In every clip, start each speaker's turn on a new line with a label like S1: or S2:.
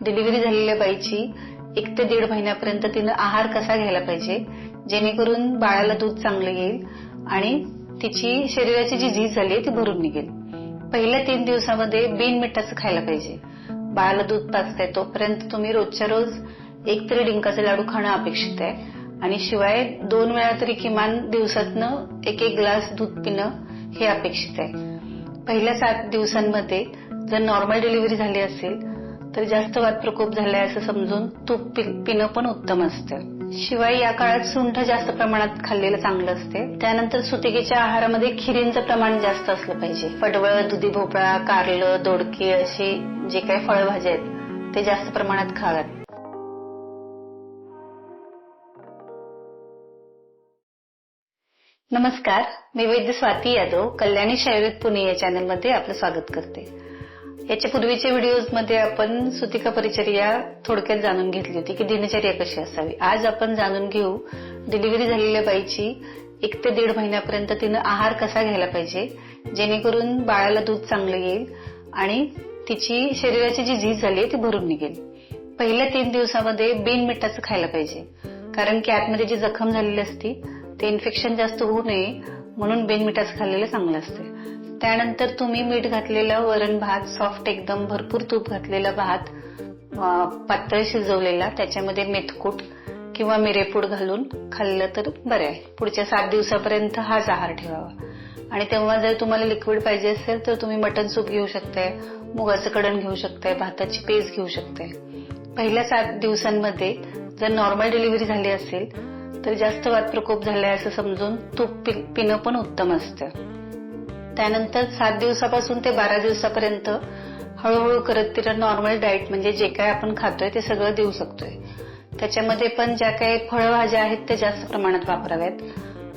S1: Delivery झालेल्या बाईची एक ते दीड महिन्यापर्यंत तिनं आहार कसा घ्यायला पाहिजे जेणेकरून बाळाला दूध चांगलं येईल आणि तिची शरीराची जी झीज झाली ती भरून निघेल. पहिल्या तीन दिवसामध्ये बिन मिठाचं खायला पाहिजे. बाळाला दूध पाचतंय तोपर्यंत तुम्ही रोजच्या रोज एक तरी डिंकाचे लाडू खाणं अपेक्षित आहे. आणि शिवाय दोन वेळा तरी किमान दिवसातनं एक एक ग्लास दूध पिणं हे अपेक्षित आहे. पहिल्या सात दिवसांमध्ये जर नॉर्मल डिलिव्हरी झाली असेल तर जास्त वात प्रकोप झालाय असं समजून तूप पिणं पण उत्तम असतं. शिवाय या काळात सुंठ जास्त प्रमाणात खाल्लेलं चांगलं असते. त्यानंतर सुतिकेच्या आहारामध्ये खिरींचं प्रमाण जास्त असलं पाहिजे. पडवळ दुधी भोपळा कारलं दोडके असे जे काही फळभाज्या आहेत ते जास्त प्रमाणात खाव्यात. नमस्कार मी वैद्य स्वाती यादव कल्याणी शायुर्वेद पुणे या चॅनलमध्ये आपलं स्वागत करते. याच्या पूर्वीच्या व्हिडिओजमध्ये आपण सुतिका परिचर्या थोडक्यात जाणून घेतली होती की दिनचर्या कशी असावी. आज आपण जाणून घेऊ डिलिव्हरी झालेल्या बाईची एक ते दीड महिन्यापर्यंत तिनं आहार कसा घ्यायला पाहिजे जेणेकरून बाळाला दूध चांगलं येईल आणि तिची शरीराची जी झीज झाली ती भरून निघेल. पहिल्या तीन दिवसामध्ये बिन मिठाचं खायला पाहिजे. कारण की आतमध्ये जी जखम झालेली असती ते इन्फेक्शन जास्त होऊ नये म्हणून बिन मिठाचं खाल्लेलं चांगलं असते. त्यानंतर तुम्ही मीठ घातलेलं वरण भात सॉफ्ट एकदम भरपूर तूप घातलेला भात पातळ शिजवलेला त्याच्यामध्ये मेथकूट किंवा मिरेपूड घालून खाल्लं तर बरं आहे. पुढच्या सात दिवसापर्यंत हाच आहार ठेवावा. आणि तेव्हा जर तुम्हाला लिक्विड पाहिजे असेल तर तुम्ही मटन सूप घेऊ शकताय मुगाचं कडण घेऊ शकताय भाताची पेस्ट घेऊ शकताय. पहिल्या सात दिवसांमध्ये जर नॉर्मल डिलिव्हरी झाली असेल तर जास्त वात प्रकोप झालाय असं समजून तूप पिणं पण उत्तम असतं. त्यानंतर सात दिवसापासून ते बारा दिवसापर्यंत हळूहळू करत तिला नॉर्मल डाएट म्हणजे जे काय आपण खातोय ते सगळं देऊ शकतोय. त्याच्यामध्ये पण ज्या काही फळभाज्या आहेत त्या जास्त प्रमाणात वापराव्यात.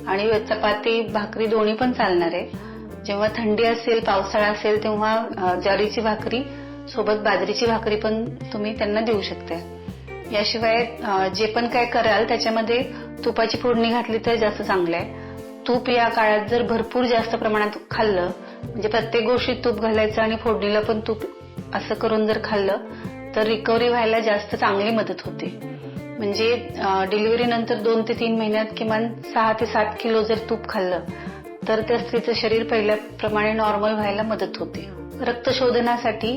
S1: आणि चपाती भाकरी दोन्ही पण चालणार आहे. जेव्हा थंडी असेल पावसाळा असेल तेव्हा ज्वारीची भाकरी सोबत बाजरीची भाकरी पण तुम्ही त्यांना देऊ शकता याशिवाय जे पण काय कराल त्याच्यामध्ये तुपाची फोडणी घातली तर जास्त चांगलं आहे तूप या काळात जर भरपूर जास्त प्रमाणात खाल्लं म्हणजे प्रत्येक गोष्टीत तूप घालायचं आणि फोडणीला पण तूप असं करून जर खाल्लं तर रिकव्हरी व्हायला जास्त चांगली मदत होते. म्हणजे डिलिव्हरी नंतर दोन ते तीन महिन्यात किमान सहा ते सात किलो जर तूप खाल्लं तर त्या स्त्रीचं शरीर पहिल्याप्रमाणे नॉर्मल व्हायला मदत होते. रक्तशोधनासाठी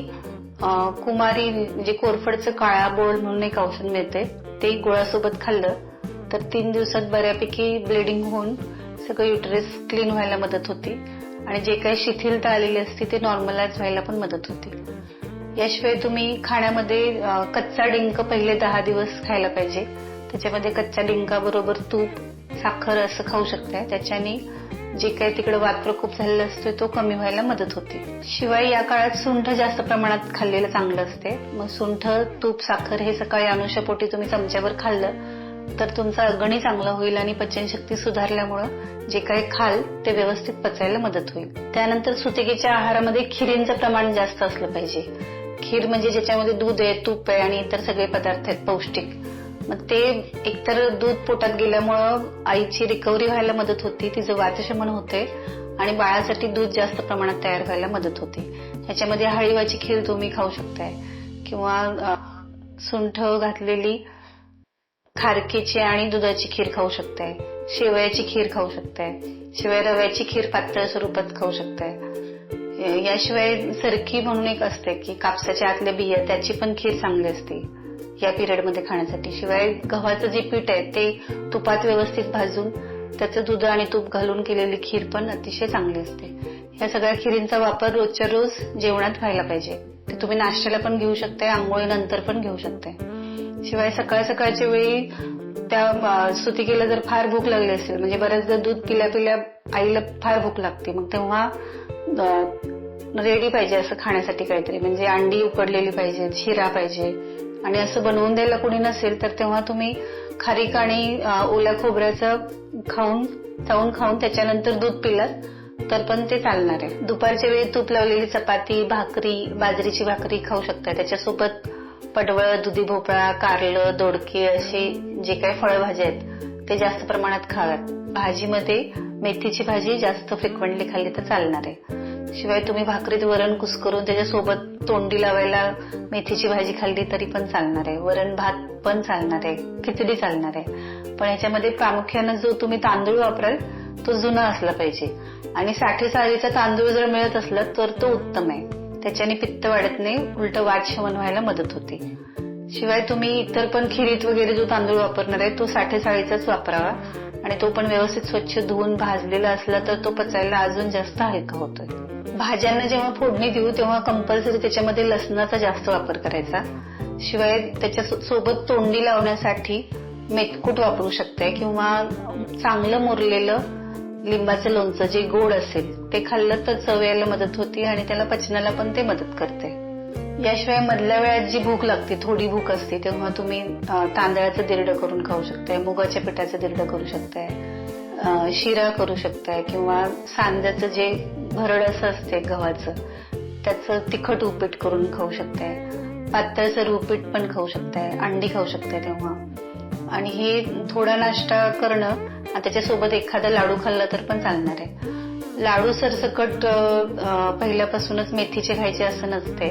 S1: कुमारी म्हणजे कोरफडचं काळा बोळ म्हणून एक औषध मिळते. ते गोळ्यासोबत खाल्लं तर तीन दिवसात बऱ्यापैकी ब्लिडिंग होऊन सगळं युटरेस क्लीन व्हायला मदत होती. आणि जे काही शिथिलता आलेली असते ते नॉर्मलाइज व्हायला पण मदत होते. याशिवाय तुम्ही खाण्यामध्ये कच्चा डिंक पहिले दहा दिवस खायला पाहिजे. त्याच्यामध्ये कच्च्या डिंकाबरोबर तूप साखर असं खाऊ शकताय. त्याच्याने जे काही तिकडे वात खूप झालेला असतो तो कमी व्हायला मदत होते. शिवाय या काळात सुंठ जास्त प्रमाणात खाल्लेलं चांगलं असते. मग सुंठ तूप साखर हे सकाळी अनुषापोटी तुम्ही चमच्यावर खाल्लं तर तुमचा अगणी चांगला होईल आणि पचनशक्ती सुधारल्यामुळं जे काही खाल ते व्यवस्थित पचायला मदत होईल. त्यानंतर सुतिकेच्या आहारामध्ये खिरींचं प्रमाण जास्त असलं पाहिजे. खीर म्हणजे ज्याच्यामध्ये दूध आहे तूप आहे आणि इतर सगळे पदार्थ आहेत पौष्टिक. मग ते एकतर दूध पोटात गेल्यामुळं आईची रिकव्हरी व्हायला मदत होती तिचं वाचशमन होते आणि बाळासाठी दूध जास्त प्रमाणात तयार व्हायला मदत होते. ह्याच्यामध्ये हळीवाची खीर तुम्ही खाऊ शकताय. किंवा सुंठ घातलेली खारकीची आणि दुधाची खीर खाऊ शकताय. शेवयाची खीर खाऊ शकताय. शिवाय रव्याची खीर पातळ स्वरूपात खाऊ शकताय. याशिवाय सरकी म्हणून एक असते की कापसाच्या आतल्या बिया त्याची पण खीर चांगली असते. या पिरियडमध्ये खाण्यासाठी. शिवाय गव्हाचं जे पीठ आहे ते तुपात व्यवस्थित भाजून त्याचं दूध आणि तूप घालून केलेली खीर पण अतिशय चांगली असते. या सगळ्या खिरींचा वापर रोजच्या रोज जेवणात व्हायला पाहिजे. ते तुम्ही नाश्त्याला पण घेऊ शकताय आंघोळीनंतर पण घेऊ शकताय. शिवाय सकाळ सकाळच्या वेळी त्या सुतिकेला जर फार भूक लागली असेल म्हणजे बऱ्याचदा दूध पिल्या पिल्या आईला फार भूक लागते मग तेव्हा रेडी पाहिजे असं खाण्यासाठी काहीतरी. म्हणजे अंडी उकडलेली पाहिजे शिरा पाहिजे आणि असं बनवून द्यायला कोणी नसेल तर तेव्हा तुम्ही खारीक आणि ओल्या खोबऱ्याचं खाऊन चावून खाऊन त्याच्यानंतर दूध पिलात तर पण ते चालणार आहे. दुपारच्या वेळी तूप लावलेली चपाती भाकरी बाजरीची भाकरी खाऊ शकता त्याच्यासोबत पडवळ दुधी भोपळा कारलं दोडके असे जे काही फळभाज्या आहेत ते जास्त प्रमाणात खाव्यात. भाजीमध्ये मेथीची भाजी जास्त फ्रिक्वेंटली खाल्ली तर चालणार आहे. शिवाय तुम्ही भाकरीत वरण कुस्करून त्याच्यासोबत तोंडी लावायला मेथीची भाजी खाल्ली तरी पण चालणार आहे. वरण भात पण चालणार आहे. खिचडी चालणार आहे. पण याच्यामध्ये प्रामुख्यानं जो तुम्ही तांदूळ वापराल तो जुना असला पाहिजे. आणि साठी साळीचा तांदूळ जर मिळत असला तर तो उत्तम आहे. त्याच्याने पित्त वाढत नाही उलट वाट शमन व्हायला मदत होते. शिवाय तुम्ही इतर पण खिरीत वगैरे जो तांदूळ वापरणार आहे तो साठे साळीचाच वापरावा. आणि तो पण व्यवस्थित स्वच्छ धुवून भाजलेला असला तर तो पचायला अजून जास्त हलका होतोय. भाज्यांना जेव्हा फोडणी देऊ तेव्हा कंपल्सरी त्याच्यामध्ये लसणाचा जास्त वापर करायचा. शिवाय त्याच्या सोबत तोंडी लावण्यासाठी मेथकूट वापरू शकते किंवा चांगलं मुरलेलं लिंबाचं लोणचं जे गोड असेल ते खाल्लं तर चव यायला मदत होती आणि त्याला पचनाला पण ते मदत करते. याशिवाय मधल्या वेळात जी भूक लागते थोडी भूक असते तेव्हा तुम्ही तांदळाचं दिरडं करून खाऊ शकताय मुगाच्या पिठाचं दिरडं करू शकताय शिरा करू शकताय किंवा सांज्याचं जे भरड असं असते गव्हाचं. त्याचं तिखट उपीट करून खाऊ शकते पातळचं उपीट पण खाऊ शकते अंडी खाऊ शकते तेव्हा. आणि हे थोडा नाश्ता करणं त्याच्यासोबत एखादा लाडू खाल्ला तर पण चालणार आहे. लाडू सरसकट पहिल्यापासूनच मेथीचे खायचे असं नसते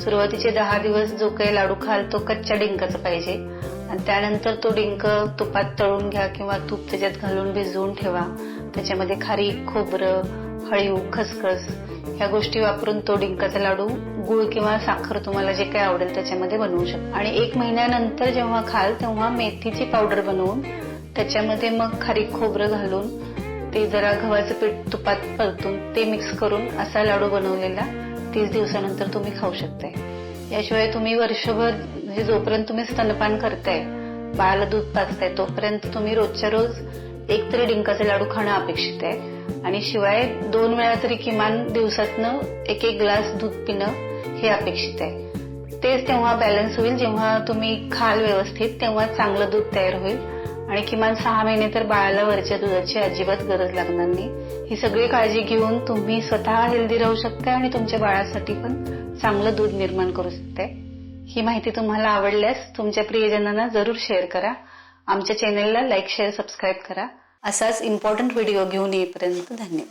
S1: सुरुवातीचे दहा दिवस जो काही लाडू खाल तो कच्च्या डिंकाचा पाहिजे. आणि त्यानंतर तो डिंक तुपात तळून घ्या किंवा तूप त्याच्यात घालून भिजवून ठेवा. त्याच्यामध्ये खारी खोबरं हळीव खसखस ह्या गोष्टी वापरून तो डिंकाचा लाडू गुळ किंवा साखर तुम्हाला जे काही आवडेल त्याच्यामध्ये बनवू शकता. आणि एक महिन्यानंतर जेव्हा खाल तेव्हा मेथीची पावडर बनवून त्याच्यामध्ये मग खारीक खोबरं घालून ते जरा गव्हाचं पीठ तुपात परतून ते मिक्स करून असा लाडू बनवलेला तीस दिवसानंतर तुम्ही खाऊ शकताय. याशिवाय तुम्ही वर्षभर म्हणजे जोपर्यंत तुम्ही स्तनपान करताय बाळाला दूध पाचताय तोपर्यंत तुम्ही रोजच्या रोज एक तरी डिंकाचे लाडू खाणं अपेक्षित आहे. आणि शिवाय दोन वेळा तरी किमान दिवसातनं एक एक ग्लास दूध पिणं हे अपेक्षित आहे. तेच तेव्हा बॅलन्स होईल. जेव्हा तुम्ही खाल व्यवस्थित तेव्हा चांगलं दूध तयार होईल. आणि किमान सहा महिने तर बाळाला वरच्या दुधाची अजिबात गरज लागणार नाही. ही सगळी काळजी घेऊन तुम्ही स्वतः हेल्दी राहू शकता आणि तुमच्या बाळासाठी पण चांगलं दूध निर्माण करू शकते ही माहिती तुम्हाला आवडल्यास तुमच्या प्रियजनांना जरूर शेअर करा. आमच्या चॅनेलला लाईक शेअर सबस्क्राईब करा. असाच इम्पॉर्टंट व्हिडिओ घेऊन येईपर्यंत धन्यवाद.